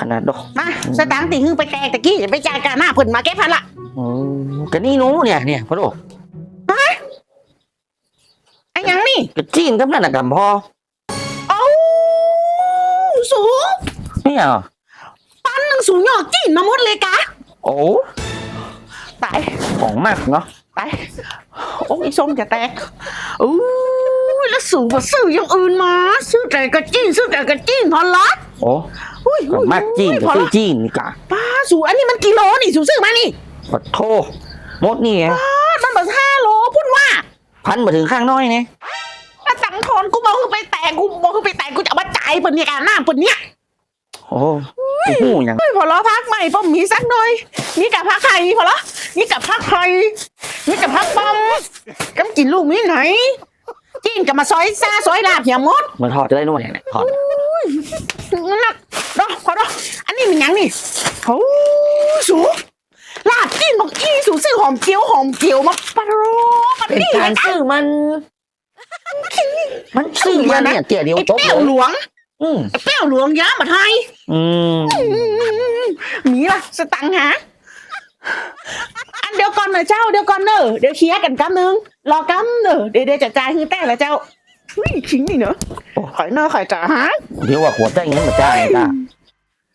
ขนาดดอกมาสตางค์ตีหึงไปแตกตะกี้ไปจ่ายกันหน้าเพิ่นมาแก้พันละโอ้ก็นี่หนู้เนี่ยเนี่ยพ่อโดไอ้หยังนี่ ก็จีนกับนั่นน่ะกับพ่อเอ้าสูเนี่ยเหรอปันหนังสูหยอกจีนมาหมดเลยกะโอ้ตายของมากเนาะตายโอ้ยส้มจะแตกอู้ยแล้วสูบ่ซื้ออย่างอื่นมา ซื้อแต่กระจีนซื้อแต่กระจีนพอละโอ้ อุ้ยก็มากจีนพก็อซื้อละจีนนี่กะป้าสูอันนี้มันกิโลนี่สูซื้อมานี่ปะโทหมดนี่ไงป้ามันแบบห้าโลพูดว่าพันมาถึงข้างน้อยเนี่ยถ้าตังค์ทอนกูบอกคือไปแตกกูบอกคือไปแตกกูจะเอามาจ่ายเปิ่นเนี่ยกันหน้าเปิ่นเนี่ยโอ้โอ้โหอย่างเฮ้ยพอล้อพักใหม่ป้อมมีสักหน่อย นี่กับพักไทยพอล้อนี่กับพักไทยนี่กับพักป้อมกำกินลูกมีไหนจีนกับมาซอยซ่าซอยลาบอย่าหมดมาทอดจะได้นวดอย่างเนี้ยทอดนั่นน่ะดอกพอดอกอันนี้มันหยังนี่โอ้ สูลาบจีนบอกอีสูซื้อหอมเจียวหอมเจียวมาปะโรปะเป็นนี่การซื้อมัน มันซื้อมันเนี่ยเตี่ยเดียวไอ้จบเปรี้เลยวยหลวงอืมไอ้เปรี้ยวหลวงย้ามาไทยอืมมีล่ะสตังค์หาอันเดียวก่อนเนอะเจ้าเดียวก่อนเนอะเดี๋ยวเคลียร์กันกำนึงรอกำเนอะเดี๋ยวเดี๋ยวจะจ่ายคือแต่ละเจ้าเฮ้ยขิงนี่เนอะขายเนอะขายจ่าฮะ เดี๋ยวว่าหัวใจงั้นมาจ้างเลยจ้า